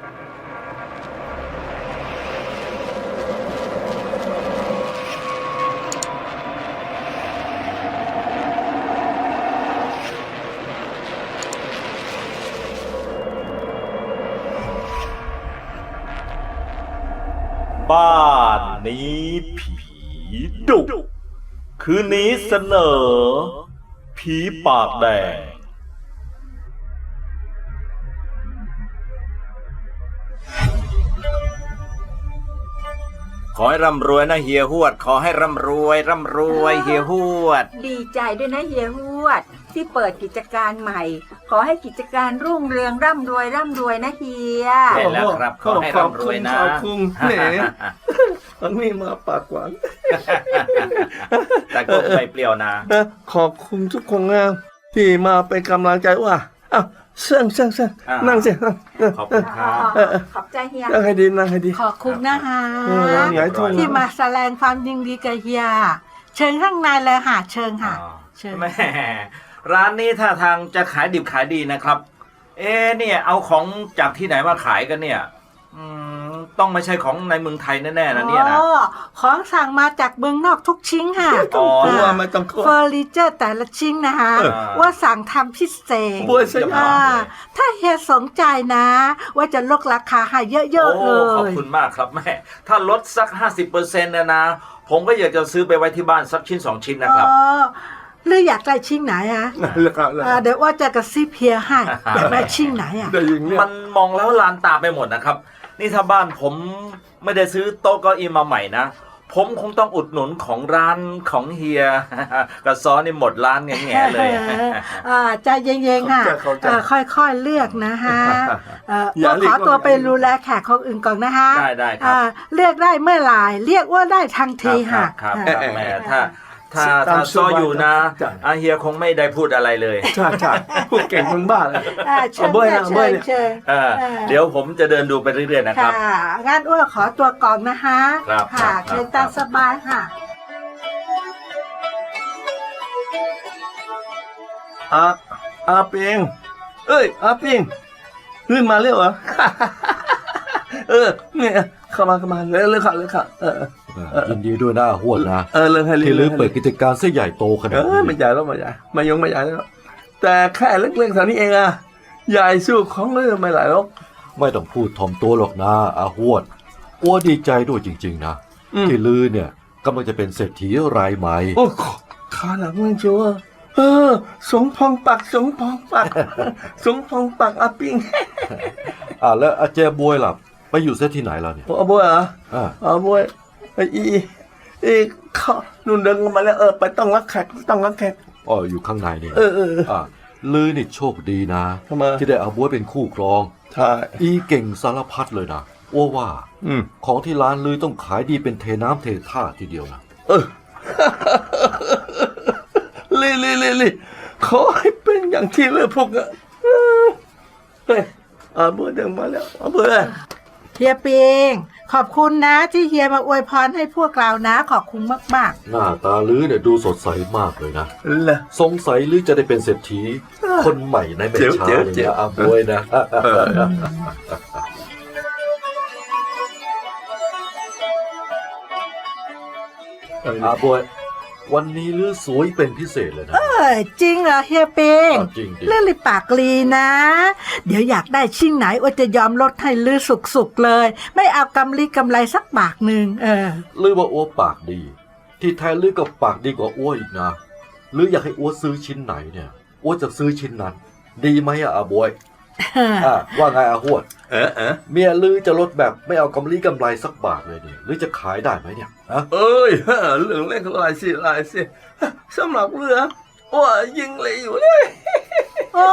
บ้านนี้ผีดุ คืนนี้เสนอ ผีปากแดง อให้ร่ำรวยนะเฮียหวด ขอให้ร่ำรวยร่ำรวยเฮียหวด ดีใจด้วยนะเฮียฮวด ที่เปิดกิจการใหม่ ขอให้กิจการรุ่งเรืองร่ำรวยร่ำรวยนะเฮีย ใช่แล้วครับขอให้ร่ำรวยนะ ขอบคุณแหมมันไม่มาปากหวานแต่ก็ไม่เปรี้ยวนะนะ ขอบคุณทุกคนนะที่มาเป็นกำลังใจว่า อ้าวเชิญเชิญเชิญอ่านั่งสินั่งนั่งขอบคุณครับเออเออขอบใจเฮีย นั่งให้ดีนั่งให้ดี ขอบคุณนะคะเออไงทุ่งที่มาแสดงความยินดีกับเฮีย เชิญข้างในเลยค่ะ เชิญค่ะ อ๋อเชิญแม่ร้านนี้ท่าทางจะขายดิบขายดีนะครับ เอ๊ะเนี่ยเอาของจากที่ไหนมาขายกันเนี่ย อืมต้องไม่ใช่ของในเมืองไทยแน่ๆนะเนี่ยนะ อ๋อของสั่งมาจากเมืองนอกทุกชิ้นค่ะอ๋อกลัวไม่ต้องกลัว เฟอร์นิเจอร์แต่ละชิ้นนะคะ เออว่าสั่งทำพิเศษบัวสยาม อ่าถ้าเฮียสนใจนะ ว่าจะลดราคาให้เยอะโอ้ๆเลขอบย คุณมากครับแม่ ถ้าลดสัก 50%นะนะ ผมก็อยากจะซื้อไปไว้ที่บ้านสักชิ้นสองชิ้นนะครับ อ๋อหรืออยากได้ชิ้นไหนอะเลิกแล้วเลิกอ่าเดี๋ยวว่าจะกระซิบเฮียให้ อยากได้ชิ้นไหนอะได้ยินเนี่ยมันมองแล้วลานตาไปหมดนะครับ นี่ถ้าบ้านผมไม่ได้ซื้อโต๊ะเก้าอี้มาใหม่นะ ผมคงต้องอุดหนุนของร้านของเฮียกระซ้อนนี่หมดร้านแง่ๆเลย อ่าใจเย็นๆค่ะเข้าใจอ่าค่อยๆเลือกนะคะเอ่ออย่าว่าเรียขกอตัวว่าไปดูแลแขกคนอื่นก่อนนะคะได้ได้ครับ อ่าเลือกได้เมื่อไหร่เรียกว่าได้ทันคทีรับครัค่ะบครับอ่าครับแม่ถ้า ถ้าตามถ้าสซ้อบายอยู่นะจ้ะ อาเฮียคงไม่ได้พูดอะไรเลย ใช่ใช่พูดเก่งคนบ้าเลย อ่าเชิญเอาเบ้ยค่ะเอาเบ้เชิยญเนี่ย เชิญ เออเออ เดี๋ยวผมจะเดินดูไปเรื่อยๆนะครับ ค่ะงั้นอ้วนขอตัวก่อนนะคะครับค่ะครับเชิญตามสบายค่ะ อาอาเปียงเอ้ยอาเปียงขึ้นมาเร็วเหรอ เออเนี่ยเข้ามาเข้ามาเร็วเร็วค่ะเร็วค่ะเออเออ ยินดีด้วยนะหวดนะเออเรื่องให้ที่ลือให้เปิดกิจการเส้ใหญ่โตขเอนาดอไม่นี้ใหญ่แล้วไม่ใหญ่ไม่ยงไม่ใหญ่แล้วแต่แค่เล็กๆเท่านี้เองอะใหญ่สู้ของเรื่องไม่หลายหรอก ไม่ต้องพูดถ่อมตัวหรอกนะอาหวดอ้วดีใจด้วยจริง ๆ นะอืม ที่ลือเนี่ยกำลังจะเป็นเศรษฐีรายใหม่ โอ้ขาหลังมันชัวเออ สงพองปัก สงพองปัก สงพองปักอาปิงอ่าแล้วอาเจบวยล่ะไปอยู่เส้ที่ไหนแล้วเนี่ย เอาบวยเหรออ่าเอาบวยไอ้อีอีเขานุ่นเดินลงมาแล้วเออไปต้องรักแขกต้องรักแขกอ๋ออยู่ข้างในนี่เออเออเอออ่าลือนี่โชคดีนะ ทำไม ที่ได้อาบวยเป็นคู่ครอง ใช่อีเก่งสารพัดเลยนะอ้วว่า อืมของที่ร้านลือต้องขายดีเป็นเทน้ำเทท่าทีเดียวนะเออลี่ลี่ลี่ลี่ขอให้เป็นอย่างที่เลือกพวกอะเออเฮ้ยอาบวยเดินมาแล้วอาบวยเฮียเปียง ขอบคุณนะที่เฮียมาอวยพรให้พวกเรานะขอบคุณมากหน้าตาลือเนี่ยดูสดใสมากเลยนะล่ะสงสัยลือจะได้เป็นเศรษฐี คนใหม่ในไม่เจ๋วช้าเจ๋วเลยเจ๋ว นะอาบวยนะอาบวย วันนี้ลือสวยเป็นพิเศษเลยนะๆเอ้ยจริงเหรอเฮียเปียงอ้าวจริงดิเรื่องลิปากลีนะ เดี๋ยวอยากได้ชิ้นไหนว่าจะยอมลดให้ลือสุกๆเลย ไม่เอากำลีกำไรสักบาทหนึ่งเออ ลือว่าอ้วปากดี ที่แท้ลือก็ปากดีกว่าอ้วอีกนะลืออยากให้อ้วซื้อชิ้นไหนเนี่ยอ้วจะซื้อชิ้นนั้น ดีไหมอะอาบวย อะว่าไงอาหวด เออเออเมียลือจะลดแบบไม่เอากำลีกำไรสักบาทเลยเนี่ยลือจะขายได้ไหมเนี่ยฮะเอ้ยเรื่องเล็กหลายสิหลายสิสำหรับเรือว่ายิงเลยอยู่เลย โอ้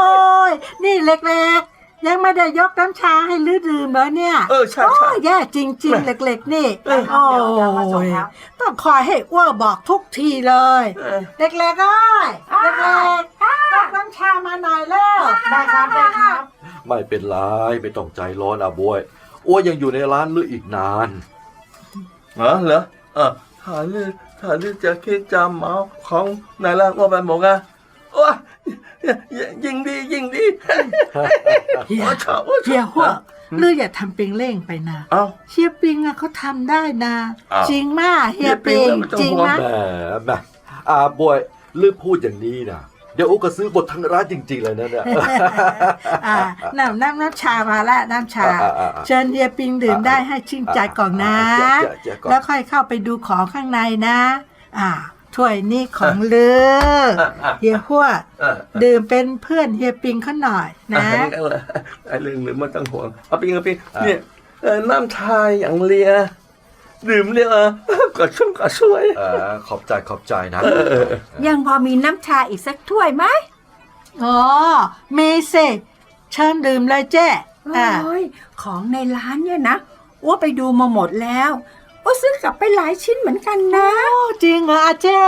ย นี่เล็กๆ ยังไม่ได้ยกน้ำชาให้ลือดื่มเลยเนี่ยเออใช่โอ้ใช่ยแย่จริง ๆ เล็ก ๆ นี่ เออ โอ้เดี๋ยวเดี๋ยวมาส่งยครับต้องคอยให้อ้วบอกทุกทีเลย เออ เล็กๆเอ้ยเล็กๆยกน้ำชามาหน่อยเร็วได้ครับได้ครับ ไม่เป็นไรไม่ต้องใจร้อนอาบวยอ้วยังอยู่ในร้านลืออีกนานเหรอเหรอเออถ้าลือถ้าลือจะคิดจำเอาของนายล่างว่าไปหมดอะ โอ้ยยิงดียิงดีเฮียโอ้ชอบโอ้ชเฮียอบหัวหรืออย่าทำเป็นเร่งไปนะเอ้า เฮียปิงอะเขาทำได้นะ อ้าว จริงมากเฮียปิงเฮียปิงไม่ต้องจริงห่วงนะแหมแหมอาบวยลืมพูดอย่างนี้นะเดี๋ยวโอ้ก็ซื้อบททั้งร้านจริง ๆ เลยนะเนี่ย อ่าน้ำน้ำน้ำชามาละน้ำชา อ่าอ่าอ่าเชิญเฮียปิงดื่มได้ให้ชื่นใจก่อนนะ อ่าเจ๊เจ๊ก่อน แล้วค่อยเข้าไปดูของข้างในนะ อ่า ถ้วยนี่ของลือเฮียหัวดเออดื่มเป็นเพื่อนเฮียปิงเขาหน่อยนะเออไอ้เรื่องหรือมันต้องห่วงเอาปิงเอาปิงเนี่ยเออน้ำชาอย่างเลียดื่มเลียเออกดชุ่มกดช่วยเออขอบใจขอบใจนะ ยังพอมีน้ำชาอีกสักถ้วยไหมอ๋อมีสิเชิญดื่มเลยเจ้อ่าโอ้ยของในร้านเนี่ยนะอ้วไปดูมาหมดแล้ว อ้วซื้อกลับไปหลายชิ้นเหมือนกันนะ โอ้จริงเหรออาเจ้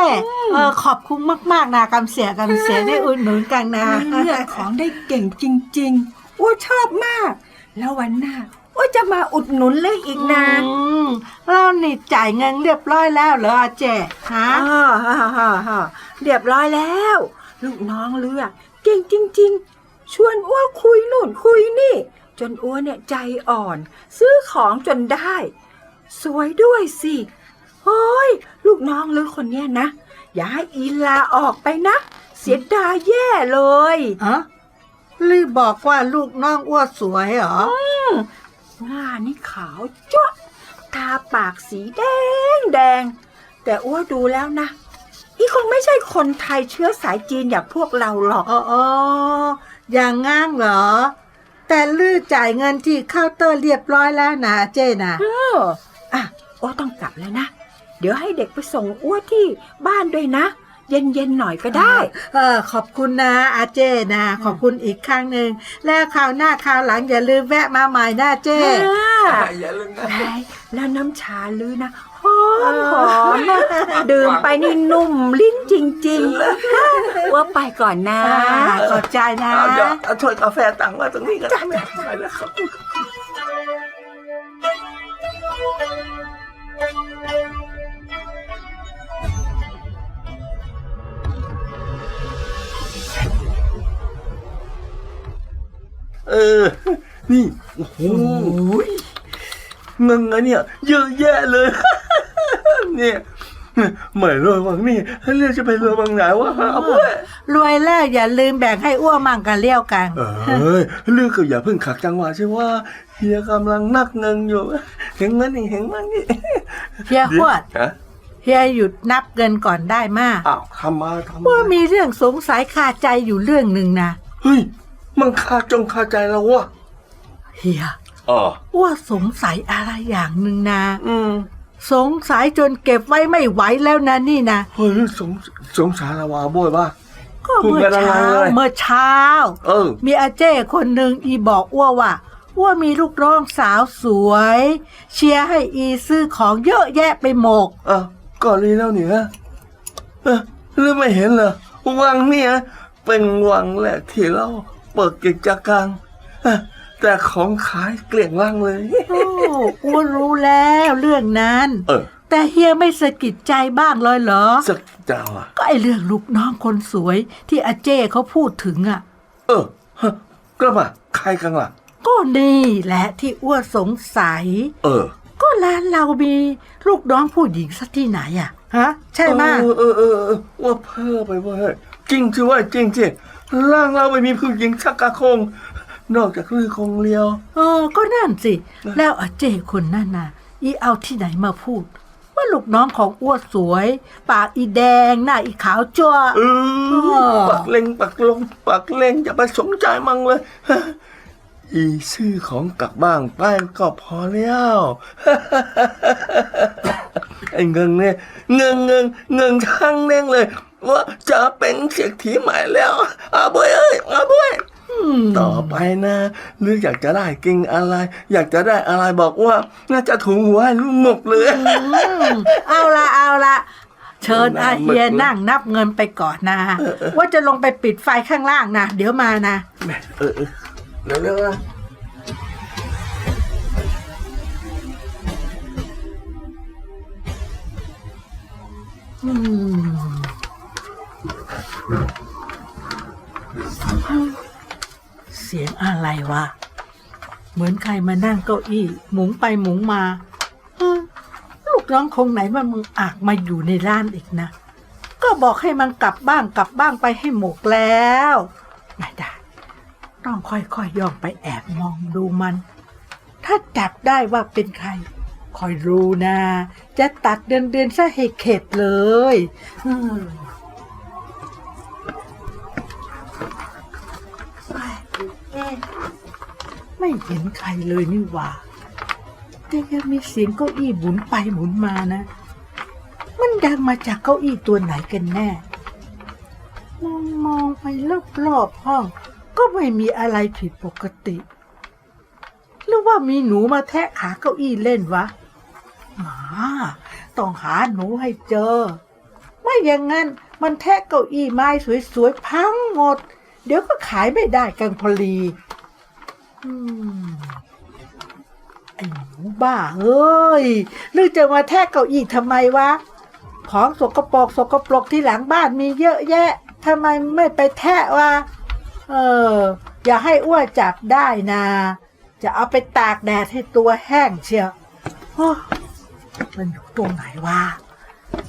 เออขอบคุณมาก ๆนะกำเสียกำเสียได้อุดหนุนกันนะเลือกของได้เก่งจริงๆอ้วชอบมาก แล้ววันหน้าอ้วจะมาอุดหนุนเลยอีกนะอืมเรานี่จ่ายเงินเรียบร้อยแล้วเหรออาเจ้ฮะอ่าฮ่าฮ่าฮ่าเรียบร้อยแล้ว ลูกน้องเลือกเก่งจริง ๆ ชวนอ้วคุยนู่นคุยนี่ จนอ้วเนี่ยใจอ่อน ซื้อของจนได้ สวยด้วยสิโอ้ย ลูกน้องลือคนเนี้ยนะ อย่าให้อีลาออกไปนะ เสียดายแย่เลยฮะลือบอกว่าลูกน้องอ้วนสวยเหรอหน้านี่ขาวจ้วะทาปากสีแดงแดง แต่อ้วดูแล้วนะ อีคงไม่ใช่คนไทยเชื้อสายจีนอย่างพวกเราหรอกอ๋ออออย่างงั้นเหรอ แต่ลือจ่ายเงินที่เคาน์เตอร์เรียบร้อยแล้วนะเจ้นะเอออะอ้วต้องกลับแล้วนะ เดี๋ยวให้เด็กไปส่งอ้วที่บ้านด้วยนะ เย็นๆหน่อยก็ได้เออขอบคุณนะอาเจ้นะ ขอบคุณอีกครั้งหนึ่งแล้วคราวหน้าคราวหลังอย่าลืมแวะมาใหม่นะเจ้อย่าลืมนะใช่แล้วน้ำชาลือนะหอมหอมนะดื่มไปนี่นุ่มลิ้นจริง ๆ ว่าไปก่อนนะอ่าขอบใจนะเอาเดี๋ยวเอาถ้วยกาแฟตังไว้ตรงนี้กันนะไป เออ นี่ โอ้โหเงินอะเนี่ย เยอะแยะเลย เนี่ยไม่รวยวังนี่เรียกจะไปรวยวังไหนวะเอาไปรวยแล้วอย่าลืมแบ่งให้อ้วมั่งกันเลี้ยวกัน เอ้ยเลือกก็อย่าเพิ่งขัดจังหวะใช่ว่าเฮียกำลังนักเงินอยู่เห็นมันนี่เห็นมันนี่เฮียหวดฮะเฮียหยุดนับเงินก่อนได้มากอ้าวทำมาทำว่ามามีเรื่องสงสัยคาใจอยู่เรื่องหนึ่งนะเฮ้ย มันคาจงคาใจแล้ววะเฮียอ๋อว่าสงสัยอะไรอย่างหนึ่งนะอืมสงสัยจนเก็บไว้ไม่ไหวแล้วนะนี่นะเฮ้ยสงสงสารละวาบ่อยป่ะก็พูดเมื่อกันอะไรเช้าเลยเมื่อเช้า เออ มีอาเจ้คนหนึ่งอีบอกอ้วว่าว่ามีลูกร้องสาวสวย เชียร์ให้อีซื้อของเยอะแยะไปหมก เออก่อนนี้แล้วเนี่ยเออหรือไม่เห็นเหรอวังเนี่ยเป็นวังแรกที่เรา เปิดกิจการเอ้อแต่ของขายเกลี้ยงล่างเลยโอ้อ้วรู้แล้วเรื่องนั้น เออ แต่เฮียไม่สะกิดใจบ้างเลยเหรอสักเจ้าอะก็ไอเรื่องลูกน้องคนสวยที่อาเจ้เขาพูดถึงอะ เออฮะกระบะใครกันล่ะ ก็นี่แหละที่อ้วนสงสัย เออ ก็ร้านเรามีลูกน้องผู้หญิงสักที่ไหนอะ ฮะ ใช่ไหมเออเออเออเออว่าเพ้อไปเว้ยจริงจิว่าจริงจิ ร่างเราไม่มีผู้หญิงสักกะคง นอกจากลือคงเลียว เออ ก็นั่นสิ แล้วอาเจ้คนนั่นน่ะ อีเอาที่ไหนมาพูด ว่าลูกน้องของอ้วนสวย ปากอีแดง หน้าอีขาวจ้วเอเอออปักเล็งปักลงปักเล็งอย่าไปสนใจมังเลย อีซื้อของกลับบ้านไปก็พอแล้วไอ้เงินเนี่ยเงินเงินเงินทั้งเน่งเลย ว่าจะเป็นเศรษฐีใหม่แล้วอาบวยเอ้ยอาบวยมต่อไปนะหรืออยากจะได้กินอะไร อยากจะได้อะไรบอกว่า น่าจะถูหัวให้ลูกหมกเลยอืมเอาละเอาละเชิญอาเฮียหมึกเลยนั่งนับเงินไปก่อนนะ ว่าจะลงไปปิดไฟข้างล่างนะเดี๋ยวมานะแหม่เออเออเร็วๆนะอืม เสียงอะไรวะ เหมือนใครมานั่งเก้าอี้ หมุงไปหมุงมาลูกน้องคงไหนมันมึงอากมาอยู่ในร้านอีกนะ ก็บอกให้มันกลับบ้างกลับบ้างไปให้หมกแล้วไม่ได้ ต้องค่อยๆยย่องไปแอบมองดูมัน ถ้าจับได้ว่าเป็นใคร คอยรู้นะ จะตัดเดือนเดือนซะให้เข็ดเลย อืมเอ๊ะ ไม่เห็นใครเลยนี่หว่า แต่ยังมีเสียงเก้าอี้หมุนไปหมุนมานะ มันดังมาจากเก้าอี้ตัวไหนกันแน่ มองมองไปรอบๆห้อง ก็ไม่มีอะไรผิดปกติหรือว่ามีหนูมาแทะขาเก้าอี้เล่นวะหมาต้องหาหนูให้เจอ ไม่อย่างนั้นมันแทะเก้าอี้ไม้สวยๆพังหมด เดี๋ยวก็ขายไม่ได้กันพอลี บ้าเฮ้ยหรือจะมาแทะเก้าอี้ทำไมวะ ของสกปรกสกปรกที่หลังบ้านมีเยอะแยะทำไมไม่ไปแทะวะ เออ อย่าให้อ้วนจับได้นะ จะเอาไปตากแดดให้ตัวแห้งเชียวโอ้มันอยู่ตรงไหนวะ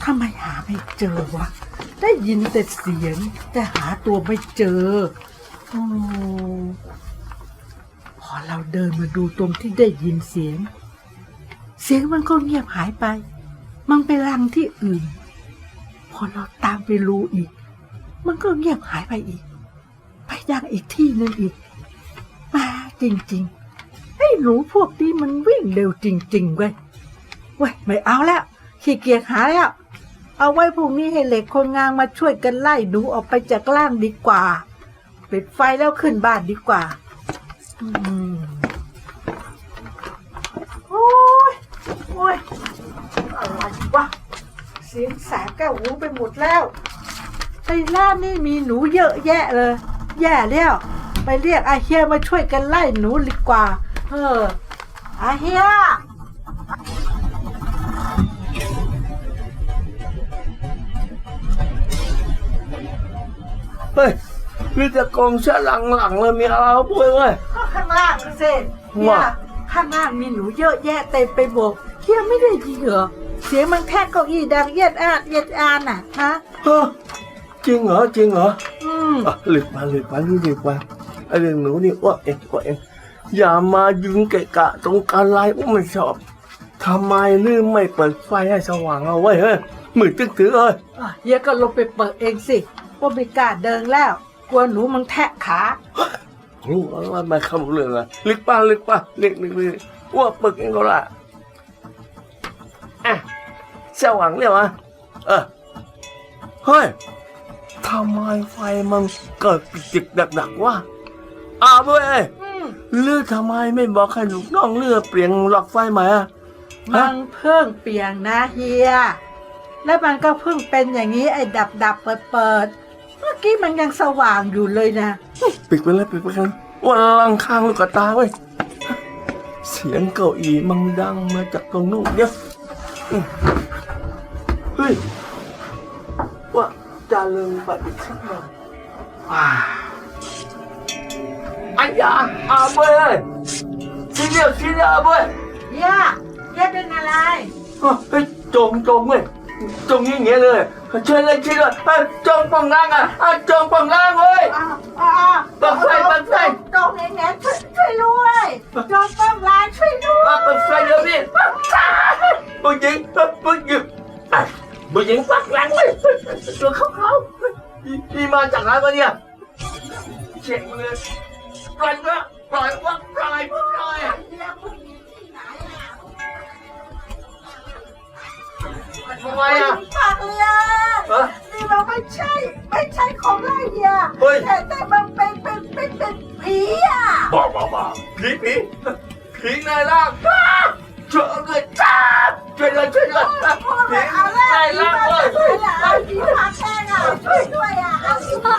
ทำไมหาไม่เจอวะ ได้ยินแต่เสียง แต่หาตัวไม่เจอ อ อเราเดินมาดูตรงที่ได้ยินเสียง เสียงมันก็เงียบหายไป มันไปรังที่อื่น พอเราตามไปรู้อีก มันก็เงียบหายไปอีก ไปยังอีกที่หนึ่งอีก มาจริงๆไอ้หนูพวกนี้มันวิ่งเร็วจริงๆเว้ยเว้ยไม่เอาแล้วขี้เกียจหาแล้ว เอาไว้พรุ่งนี้ให้เหล็กคนงานมาช่วยกันไล่หนูออกไปจากล่างดีกว่า ปิดไฟแล้วขึ้นบ้านดีกว่า โอ้ย โอ้ย อะไรวะ เสียงแสบแก้วหูไปหมดแล้วในร้านนี่มีหนูเยอะแยะเลย แย่แล้ว ไปเรียกอาเฮียมาช่วยกันไล่หนูดีกว่า เออ อาเฮียเฮ้ย มีแต่กองเสื้อหลังๆเลยมีอะไรวะพวกเอ้ยก็ข้างล่างน่ะสิเนี่ว่ายข้างล่างมีหนูเยอะแยะเต็มไปหมดเฮียไม่ได้ยินเหรอเสียงมันแทกเก้าอี้ดังเย็ดอาดเย็ดอาน่ะฮะฮะจริงเหรอจริงเหรออืมอะหลีกมาหลีกมาหลีกมาไอ้เรื่องหนูนี่อ้วกเองอ้วกเองอย่ามายืนเกะกะตรงการไล่อ้วไม่ชอบทำไมลืมไม่เปิดไฟให้สว่างเอาไว้เฮ้ยมืดตึ๊กถือเอ้ยอะเฮียก็ลงไปเปิดเองสิว่าไม่กล้าเดินแล้ว กลัวหนูมันแทะขารู้อะไรไม่เข้าเรื่องอะหลีกป้าหลีกป้าหลีกหลีกหลีกอ้วกเปิดเองก็ละอะสว่างเรียวอะเออเฮ้ยทำไมไฟมันเกิดปิดติดดักๆวะอ้าวเว้ยอืมเลือทำไมไม่บอกให้ลูกน้องเลือเปลี่ยนหลอดไฟใหม่อะมันเพิ่งเปลี่ยนนะเฮีย แล้วมันก็เพิ่งเป็นอย่างนี้ไอ้ดับดับเปิดเปิดๆ เมื่อกี้มันยังสว่างอยู่เลยนะ ปิดไปเลยปิดไปกันว่าลังข้างลูกกระตาเว้ย เสียงเก้าอี้มันดังมาจากตรงนู้นเนี่ยอืมเฮ้ยว่าจะลืมไปอีกสักหน่อยอ่าอันยาอาเว้ยซีเรียสซีเรียสเว้ยเฮียเฮียเป็นอะไรเฮ้ยจงจงเว้ยจงอย่างเงี้ยเลย ช่วยเลยช่วยเลยเฮ้ยจงปังล่างอะอะจงปังล่างเว้ยอ้าวอ้าวเปิดไฟเปิดไฟ ตรงนี้เนี่ยช่วยช่วยด้วยจอมป้อมร้านช่วยด้วยอะเปิดไฟเดี๋ยวนี้ผู้หญิงผู้หญิงอะผู้หญิงปักหลังเว้ยตัวเขาเขาๆนี่มาจากไหนวะเนี่ยเช็คเลยปล่อยนะปล่อยว่าปล่อยปล่อยอะ ทำไมอะปากเลยเอ้ยนี่มันไม่ใช่ ไม่ใช่ของไรเฮียเฮ้ยแต่แต่มันเป็นเป็นเป็นเป็นผีอะบ้าบ้าบ้าผีผีผีในร่างช่วยเลยจ้าช่วยเลยช่วยเลยพูดผีเลยเอาในแล้วผีร่างมาเลยช่วยละเอาผีมาแทงอะช่วยด้วยอะเอาผีมา